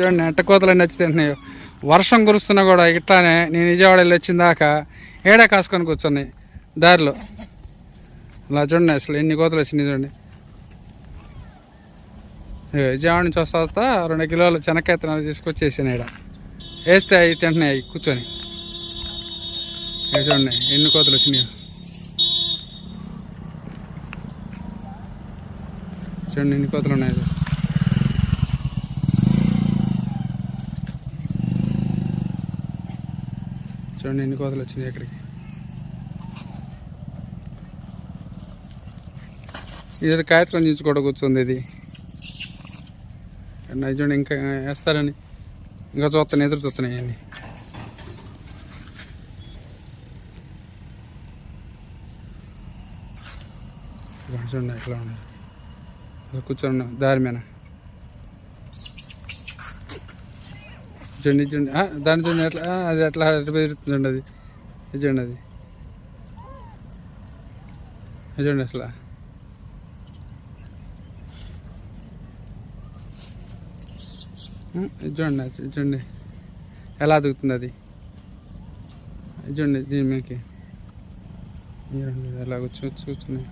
చూడండి ఎట్ట కోతలు నచ్చి తింటున్నాయి. వర్షం కురుస్తున్నా కూడా ఇట్లానే నేను విజయవాడ వెళ్ళి వచ్చిన దాకా ఏడా కాసుకొని కూర్చున్నాయి దారిలో. అలా చూడండి అసలు ఎన్ని కోతలు వచ్చినాయి చూడండి. విజయవాడ నుంచి వస్తా వస్తా రెండు కిలోలు చెనక్కాయ విత్తనాలు తీసుకొచ్చేసాను ఇక్కడ వేస్తే అవి తింటున్నాయి అవి కూర్చొని. చూడండి ఎన్ని కోతలు వచ్చినాయి. చూడండి ఎన్ని కోతలు ఉన్నాయి చూడండి ఎన్ని కోతలు వచ్చినాయి ఇక్కడికి. ఇది కాయత్రం నుంచి కూడా కూర్చుంది ఇది. చూడండి ఇంకా వేస్తారని. ఇంకా చూస్తాను ఎదురు చూస్తున్నాయి అన్నీ చూడండి ఎట్లా ఉన్నాయి. కూర్చోండి దారి మీద. చూడండి చూడండి దాని చూడండి ఎట్లా? అది ఎట్లా ఎట్లా పెరుగుతుందండి అది. చూడండి అది. చూడండి అసలు. చూడండి చూడండి ఎలా అదుగుతుంది అది? చూడండి దీని మీకు ఎలా కూర్చో కూర్చున్నాయి